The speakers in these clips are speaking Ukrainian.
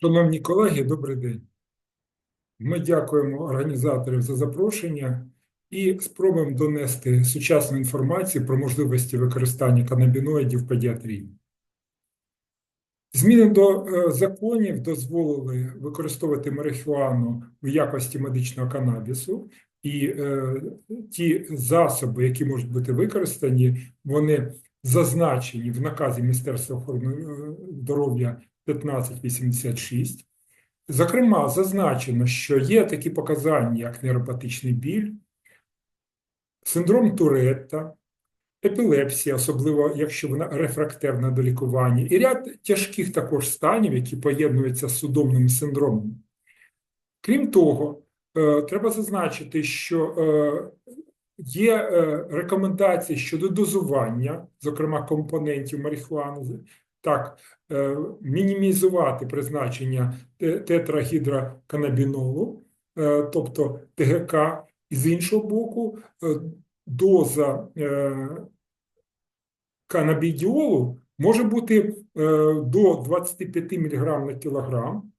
Шановні колеги, добрий день. Ми дякуємо організаторам за запрошення і спробуємо донести сучасну інформацію про можливості використання канабіноїдів в педіатрії. Зміни до е, законів дозволили використовувати марихуану в якості медичного канабісу, і е, ті засоби, які можуть бути використані, вони зазначені в наказі Міністерства охорони е, здоров'я 1586. Зокрема, зазначено, що є такі показання, як нейропатичний біль, синдром Туретта, епілепсія, особливо якщо вона рефрактерна до лікування, і ряд тяжких також станів, які поєднуються з судомним синдромом. Крім того, е, треба зазначити, що е, є е, рекомендації щодо дозування, зокрема компонентів марихуани, так, е, мінімізувати призначення тетрагідроканабінолу, е, тобто ТГК, і з іншого боку, е, доза канабідіолу може бути до 25 мг на кілограм,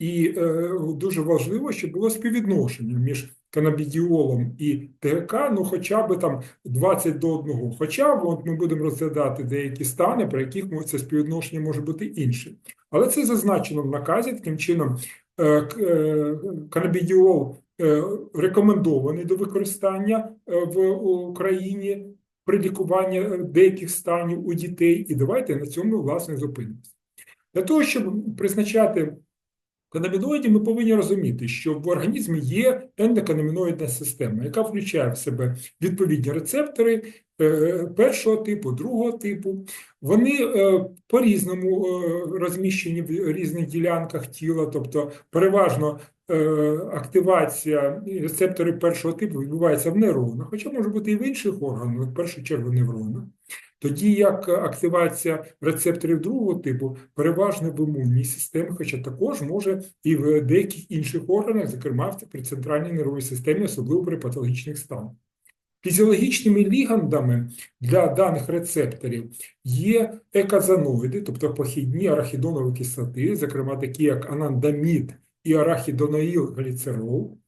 і е, дуже важливо, щоб було співвідношення між канабідіолом і ТГК, ну хоча б там 20 до 1. Хоча от ми будемо розглядати деякі стани, при яких це співвідношення може бути інше. Але це зазначено в наказі, таким чином е, е, канабідіол е, рекомендований до використання е, в Україні при лікуванні е, деяких станів у дітей. І давайте на цьому, власне, зупинимося. Для того, щоб призначати канабіноїді, ми повинні розуміти, що в організмі є ендоканабіноїдна система, яка включає в себе відповідні рецептори е, першого типу, другого типу. Вони е, по-різному е, розміщені в різних ділянках тіла, тобто переважно активація рецепторів першого типу відбувається в нейронах, хоча може бути і в інших органах, в першу чергу в нейронах. Тоді як активація рецепторів другого типу переважно в імунній системі, хоча також може і в деяких інших органах, зокрема при центральній нервовій системі, особливо при патологічних станах. Фізіологічними лігандами для даних рецепторів є еказаноїди, тобто похідні арахідонові кислоти, зокрема такі як анандамід і арахідонаїлгліцерол.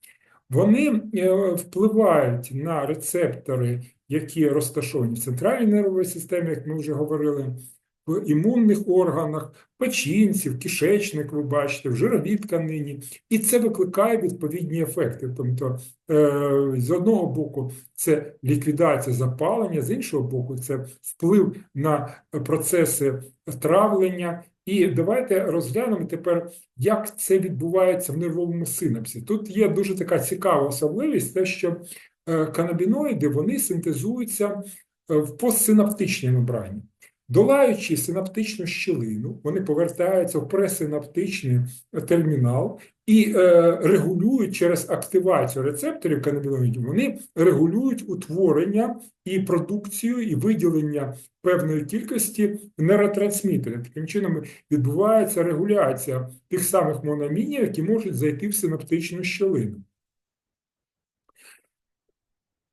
Вони е, впливають на рецептори, які розташовані в центральній нервовій системі, як ми вже говорили, в імунних органах, печінці, в кишечник, ви бачите, в жировій тканині. І це викликає відповідні ефекти. Тобто, е, з одного боку, це ліквідація запалення, з іншого боку, це вплив на процеси травлення. І давайте розглянемо тепер, як це відбувається в нервовому синапсі. Тут є дуже така цікава особливість, те, що е, канабіноїди вони синтезуються е, в постсинаптичній мембрані. Долаючи синаптичну щілину, вони повертаються в пресинаптичний термінал і е, регулюють через активацію рецепторів канабіноїдів, вони регулюють утворення і продукцію, і виділення певної кількості нейротрансмітерів. Таким чином відбувається регуляція тих самих мономінів, які можуть зайти в синаптичну щілину.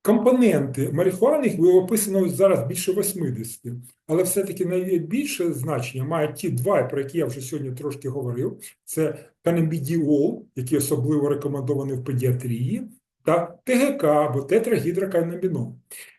Компоненти марихуани, їх описано зараз більше 80, але все-таки найбільше значення мають ті два, про які я вже сьогодні трошки говорив. Це канабідіол, який особливо рекомендований в педіатрії, та ТГК або тетрагідроканабінол.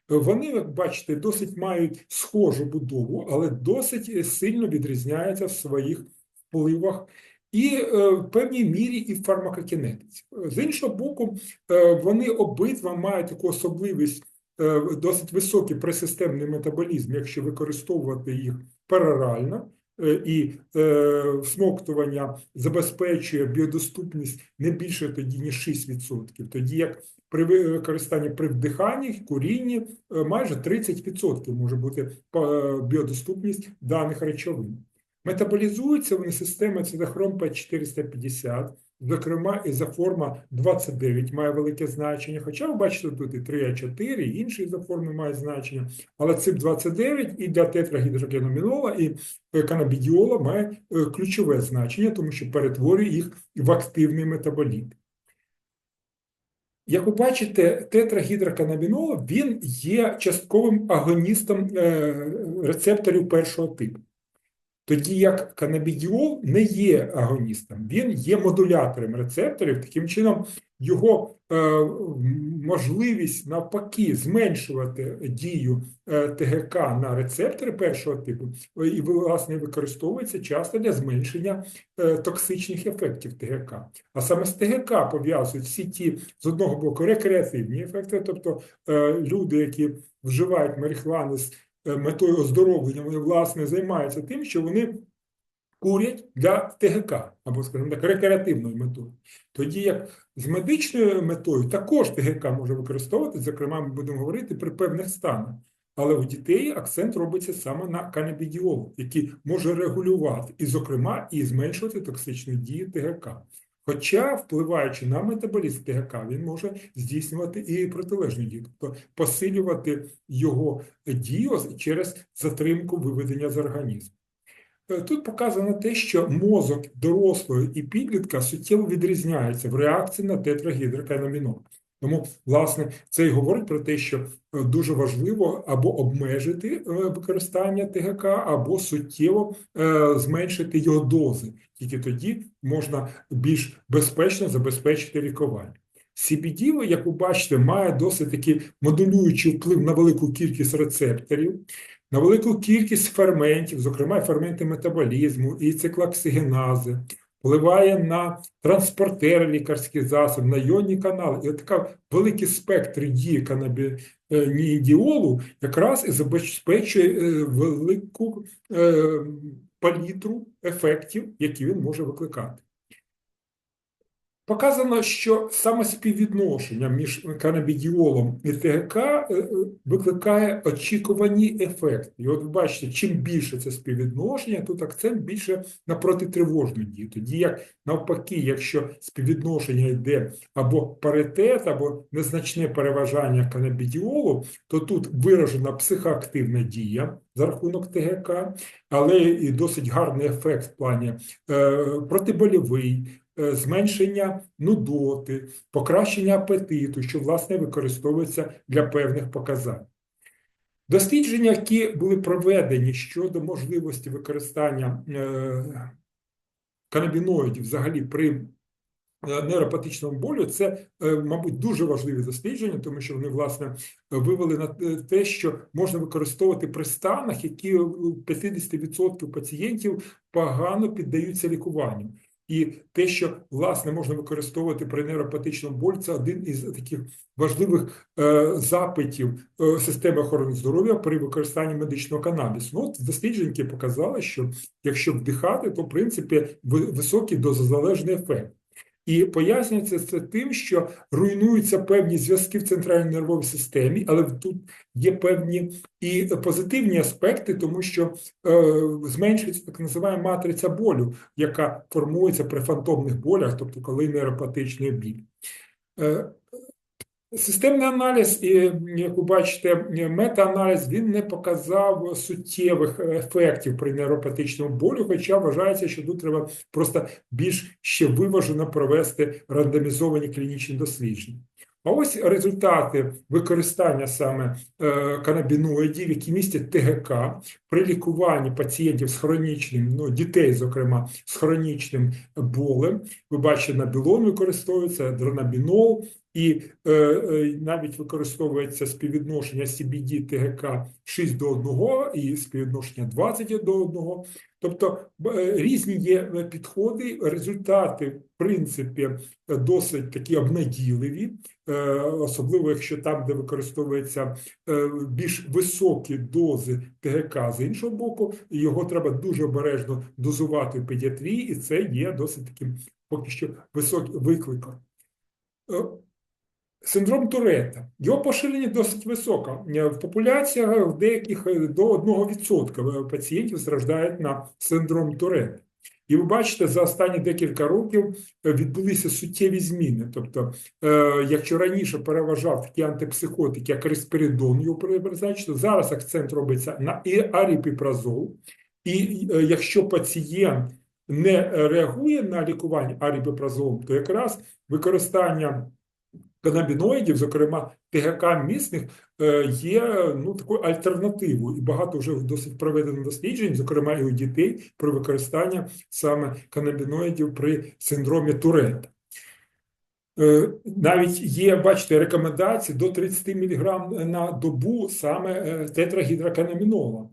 Вони, як бачите, досить мають схожу будову, але досить сильно відрізняються в своїх впливах і е, в певній мірі і в фармакокінетиці. З іншого боку, е, вони обидва мають таку особливість е, досить високий пресистемний метаболізм, якщо використовувати їх перорально, і е, всмоктування забезпечує біодоступність не більше тоді, ніж 6%, тоді як при використанні при вдиханні, курінні майже 30% може бути біодоступність даних речовин. Метаболізуються вони системою цитохром П450, зокрема, ізоформа 29 має велике значення. Хоча ви бачите, тут і 3А4, і інші ізоформи мають значення. Але ЦИП-29 і для тетрагідрогеномінола, і канабідіола має е, ключове значення, тому що перетворює їх в активний метаболіт. Як ви бачите, тетрагідроканабінол він є частковим агоністом е, рецепторів першого типу. Тоді як канабідіол не є агоністом, він є модулятором рецепторів, таким чином його е, можливість навпаки зменшувати дію е, ТГК на рецептори першого типу е, і власне використовується часто для зменшення е, токсичних ефектів ТГК. А саме з ТГК пов'язують всі ті з одного боку рекреативні ефекти, тобто е, люди, які вживають марихуану з метою оздоровлення, вони власне займаються тим, що вони курять для ТГК або, скажімо так, рекреативною метою. Тоді як з медичною метою також ТГК може використовуватися, зокрема, ми будемо говорити при певних станах. Але у дітей акцент робиться саме на канабідіол, який може регулювати і, зокрема, і зменшувати токсичну дію ТГК. Хоча, впливаючи на метаболізм ТГК, він може здійснювати і протилежну дію, тобто посилювати його дію через затримку виведення з організму. Е, Тут показано те, що мозок дорослого і підлітка суттєво відрізняється в реакції на тетрагідроканамінол. Тому, власне, це і говорить про те, що е, дуже важливо або обмежити е, використання ТГК, або суттєво е, зменшити його дози. Тільки тоді можна більш безпечно забезпечити лікування. CBD, як ви бачите, має досить такий модулюючий вплив на велику кількість рецепторів, на велику кількість ферментів, зокрема ферменти метаболізму і циклоксигенази, впливає на транспортери лікарських засобів, на йонні канали. І от така великий спектр дії канабідіолу якраз і забезпечує е, велику е, палітру ефектів, які він може викликати. Показано, що саме співвідношення між канабідіолом і ТГК е, е, викликає очікувані ефекти. І от ви бачите, чим більше це співвідношення, тут акцент більше на протитривожну дію. Тоді як навпаки, якщо співвідношення йде або паритет, або незначне переважання канабідіолу, то тут виражена психоактивна дія за рахунок ТГК, але і досить гарний ефект в плані е, протибольовий, е, зменшення нудоти, покращення апетиту, що власне використовується для певних показань. Дослідження, які були проведені щодо можливості використання е, канабіноїдів взагалі при е, нейропатичному болю, це, е, мабуть, дуже важливі дослідження, тому що вони, власне, вивели на е, те, що можна використовувати при станах, які у 50% пацієнтів погано піддаються лікуванню. І те, що власне можна використовувати при нейропатичному болі, це один із таких важливих е, запитів е, системи охорони здоров'я при використанні медичного канабісу. Ну, от дослідження показали, що якщо вдихати, то в принципі високий дозозалежний ефект. І пояснюється це тим, що руйнуються певні зв'язки в центральній нервовій системі, але тут є певні і позитивні аспекти, тому що е, зменшується так називаємо матриця болю, яка формується при фантомних болях, тобто коли нейропатичний біль. Е, Системний аналіз, і, як ви бачите, мета-аналіз він не показав суттєвих ефектів при нейропатичному болю, хоча вважається, що тут треба просто більш ще виважено провести рандомізовані клінічні дослідження. А ось результати використання саме е, канабіноїдів, які містять ТГК при лікуванні пацієнтів з хронічним, ну дітей, зокрема, з хронічним болем. Ви бачите, набілон використовується, дронабінол, і е, е, навіть використовується співвідношення CBD ТГК 6 до 1 і співвідношення 20 до 1. Тобто е, різні є підходи, результати, в принципі, досить такі обнадійливі, е, особливо якщо там, де використовуються е, більш високі дози ТГК з іншого боку, його треба дуже обережно дозувати в педіатрії, і це є досить таким поки що високим викликом. Синдром Туретта. Його поширення досить високо. В популяціях в деяких до 1% пацієнтів страждають на синдром Туретта. І ви бачите, за останні декілька років відбулися суттєві зміни. Тобто, якщо раніше переважав такі антипсихотики, як респиридон, його призначити, зараз акцент робиться на аріпіпразол. І якщо пацієнт не реагує на лікування аріпіпразолом, то якраз використання канабіноїдів, зокрема ТГК місних, е, є ну, такою альтернативою. І багато вже досить проведено досліджень, зокрема і у дітей, про використання саме канабіноїдів при синдромі Туретта. Е, Навіть є, бачите, рекомендації до 30 мг на добу саме е, тетрагідроканамінола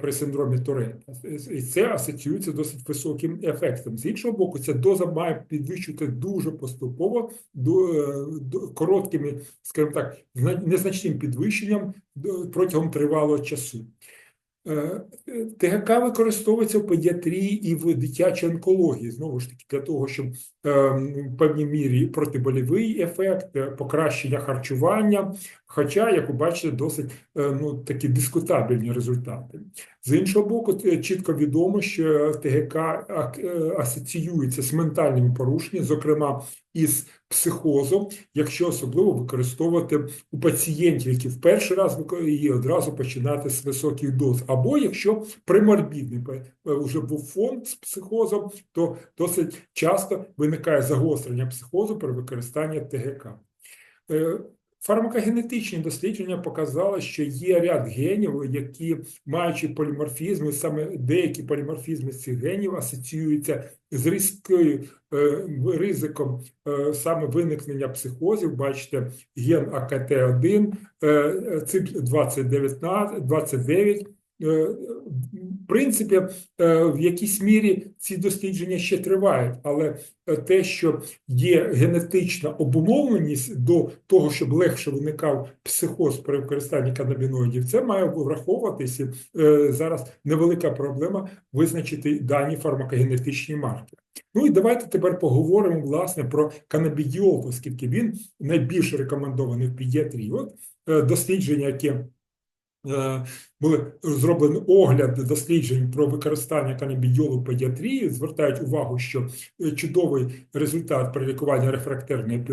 при синдромі Туретта. І це асоціюється досить високим ефектом. З іншого боку, ця доза має підвищувати дуже поступово, до, е, короткими, скажімо так, зна- незначним підвищенням протягом тривалого часу. Е, ТГК використовується в педіатрії і в дитячій онкології, знову ж таки, для того, щоб е, в певній мірі протибольовий ефект, е, покращення харчування, хоча, як ви бачите, досить е, ну, такі дискутабельні результати. З іншого боку, е, чітко відомо, що ТГК е, асоціюється з ментальними порушеннями, зокрема із психозом, якщо особливо використовувати у пацієнтів, які в перший раз і одразу починати з високих доз, або якщо приморбідний вже був фон з психозом, то досить часто виникає загострення психозу при використанні ТГК. Фармакогенетичні дослідження показали, що є ряд генів, які, маючи поліморфізми, саме деякі поліморфізми цих генів асоціюються з різкою е, ризиком е, саме виникнення психозів. Бачите, ген АКТ1, е, цип 2019, 29. Е, принципі, е, в якійсь мірі ці дослідження ще тривають, але е, те, що є генетична обумовленість до того, щоб легше виникав психоз при використанні канабіноїдів, це має враховуватися. Зараз невелика проблема визначити дані фармакогенетичні маркери. Ну і давайте тепер поговоримо власне про канабідіол, оскільки він найбільш рекомендований в педіатрії. От дослідження, яке були зроблені огляд досліджень про використання канабідіолу в педіатрії, звертають увагу, що е, чудовий результат при лікуванні рефрактерної е,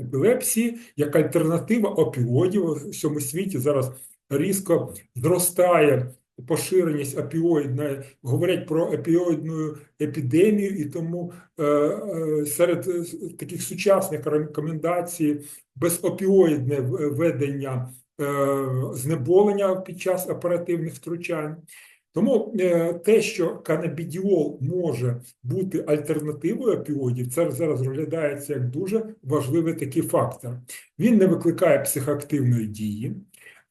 епілепсії як альтернатива опіоїдів у всьому світі. Зараз різко зростає поширеність опіоїдної, говорять про опіоїдну епідемію, і тому е, е, серед е, таких сучасних рекомендацій безопіоїдне в- ведення е, знеболення під час оперативних втручань. Тому е, те, що канабідіол може бути альтернативою опіоїдів, це зараз розглядається як дуже важливий такий фактор. Він не викликає психоактивної дії.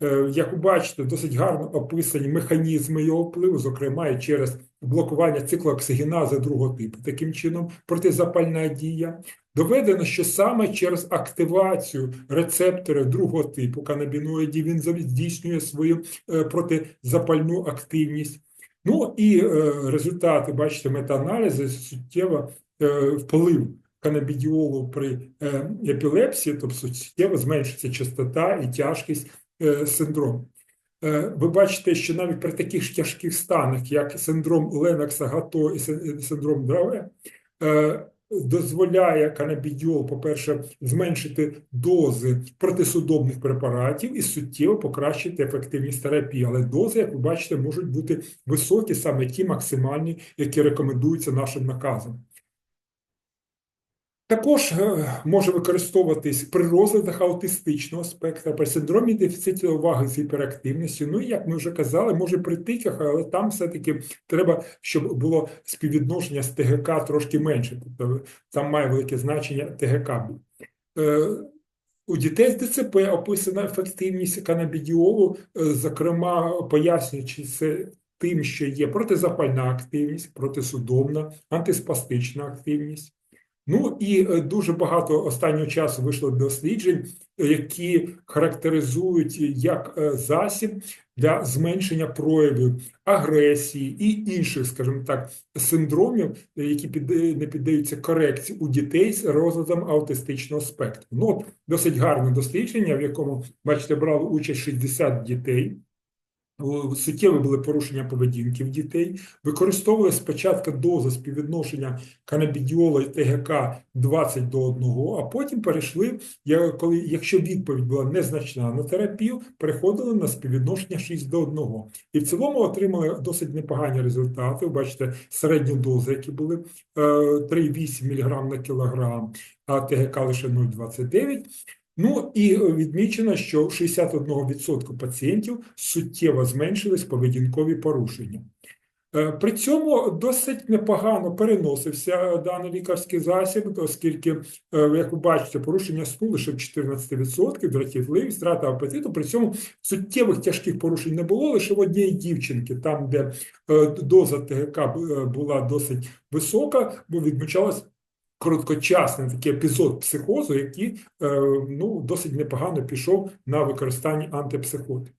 Е, Як ви бачите, досить гарно описані механізми його впливу, зокрема і через блокування циклооксигенази другого типу. Таким чином, протизапальна дія. Доведено, що саме через активацію рецепторів другого типу канабіноїдів він здійснює свою е, протизапальну активність. Ну і е, результати, бачите, метааналізи суттєво е, вплив канабідіолу при епілепсії, тобто суттєво зменшиться частота і тяжкість синдрому. Ви бачите, що навіть при таких тяжких станах, як синдром Ленокса Гато і синдром Драве, дозволяє канабідіол, по-перше, зменшити дози протисудобних препаратів і суттєво покращити ефективність терапії. Але дози, як ви бачите, можуть бути високі, саме ті максимальні, які рекомендуються нашим наказом. Також е, може використовуватись при розладах аутистичного спектра, при синдромі дефіциту уваги з гіперактивністю. Ну і як ми вже казали, може при тиках, але там все-таки треба, щоб було співвідношення з ТГК трошки менше. Тобто там має велике значення ТГК. Е, У дітей з ДЦП описана ефективність канабідіолу, е, зокрема пояснюючи це тим, що є протизапальна активність, протисудомна, антиспастична активність. Ну і е, дуже багато останнього часу вийшло досліджень, е, які характеризують як е, засіб для зменшення проявів агресії і інших, скажімо так, синдромів, е, які не піддаються корекції у дітей з розладом аутистичного спектру. Ну, от досить гарне дослідження, в якому, бачите, брали участь 60 дітей. Суттєві були порушення поведінки в дітей. Використовували спочатку дози співвідношення канабідіола і ТГК 20 до 1, а потім перейшли, коли, якщо відповідь була незначна на терапію, переходили на співвідношення 6 до 1. І в цілому отримали досить непогані результати. Ви Бачите, середні дози, які були е, 3,8 мг на кілограм. а ТГК лише 0,29. Ну і відмічено, що у 61% пацієнтів суттєво зменшились поведінкові порушення. Е, При цьому досить непогано переносився даний лікарський засіб, оскільки, е, як ви бачите, порушення сну лише в 14%, дратівливість, втрата апетиту. При цьому суттєвих тяжких порушень не було лише в однієї дівчинки, там, де е, доза ТГК була досить висока, бо відмічалась короткочасний такий епізод психозу, який е, ну, досить непогано пішов на використання антипсихотиків.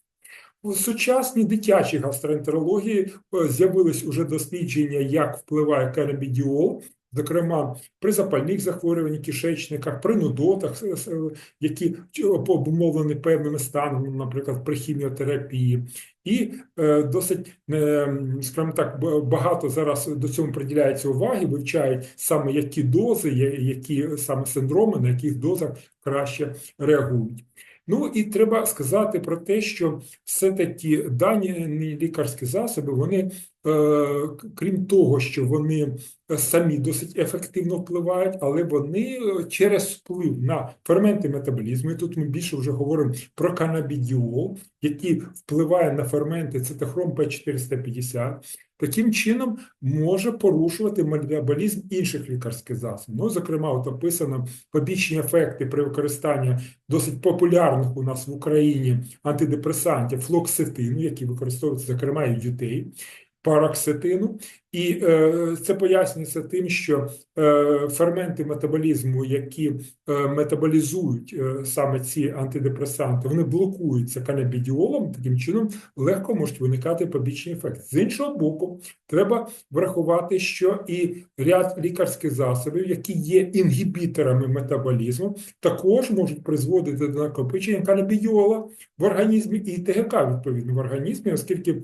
У сучасній дитячій гастроентерології е, з'явились уже дослідження, як впливає канабідіол, зокрема при запальних захворюваннях кишечниках, при нудотах, е, е, які обумовлені певними станами, наприклад, при хіміотерапії. І е, досить, скажімо так, багато зараз до цьому приділяється уваги, вивчають саме які дози, які саме синдроми, на яких дозах краще реагують. Ну і треба сказати про те, що все-таки дані лікарські засоби, вони, крім того, що вони е, самі досить ефективно впливають, але вони е, через вплив на ферменти метаболізму, і тут ми більше вже говоримо про канабідіол, який впливає на ферменти цитохром П450, таким чином може порушувати метаболізм інших лікарських засобів. Ну, зокрема, от описано побічні ефекти при використанні досить популярних у нас в Україні антидепресантів флоксетину, які використовуються, зокрема, і дітей, параксетину. І е, це пояснюється тим, що е, ферменти метаболізму, які е, метаболізують е, саме ці антидепресанти, вони блокуються канабідіолом, таким чином легко можуть виникати побічні ефекти. З іншого боку, треба врахувати, що і ряд лікарських засобів, які є інгібіторами метаболізму, також можуть призводити до накопичення канабідіола в організмі і ТГК відповідно в організмі, оскільки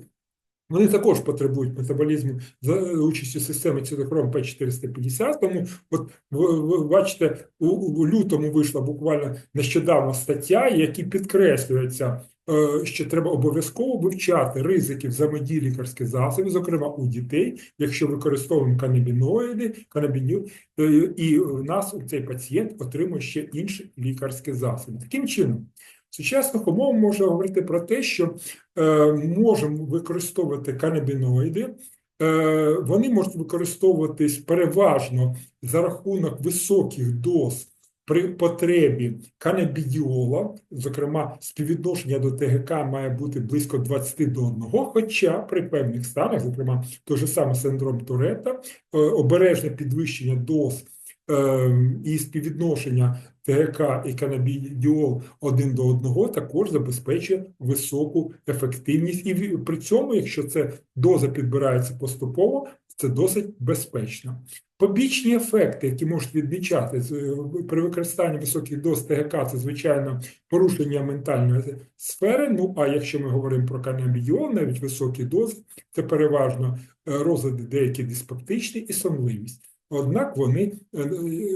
вони також потребують метаболізму за участю системи цитохром П450. Тому, от ви, бачите, у, у лютому вийшла буквально нещодавно стаття, які підкреслюється, е, що треба обов'язково вивчати ризики взаємодії лікарських засобів, зокрема у дітей, якщо використовуємо канабіноїди, канабіню, е, і у нас цей пацієнт отримує ще інші лікарські засоби. Таким чином. Сучасних умовах можна говорити про те, що е, можемо використовувати канабіноїди. Е, вони можуть використовуватись переважно за рахунок високих доз при потребі канабідіола, зокрема, співвідношення до ТГК має бути близько 20 до 1, хоча при певних станах, зокрема, той же самий синдром Туретта, е, обережне підвищення доз е, і співвідношення ТГК і канабідіол один до одного також забезпечує високу ефективність. І при цьому, якщо це доза підбирається поступово, це досить безпечно. Побічні ефекти, які можуть відмічати з- при використанні високих доз ТГК, це звичайно порушення ментальної сфери. Ну а якщо ми говоримо про канабідіол, навіть високі дози, це переважно е, розлади деякі диспептичні і сонливість. Однак вони е,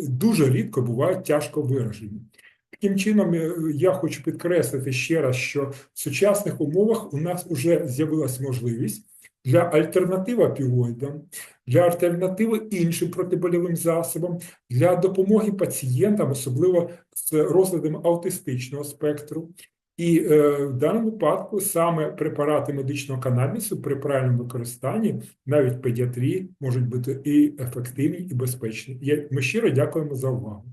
дуже рідко бувають тяжко виражені. Таким чином, е, я хочу підкреслити ще раз, що в сучасних умовах у нас вже з'явилась можливість для альтернативи опіоїдам, для альтернативи іншим протибольовим засобам, для допомоги пацієнтам, особливо з розладами аутистичного спектру. І е, в даному випадку саме препарати медичного канабісу при правильному використанні, навіть педіатрії, можуть бути і ефективні, і безпечні. Ми щиро дякуємо за увагу.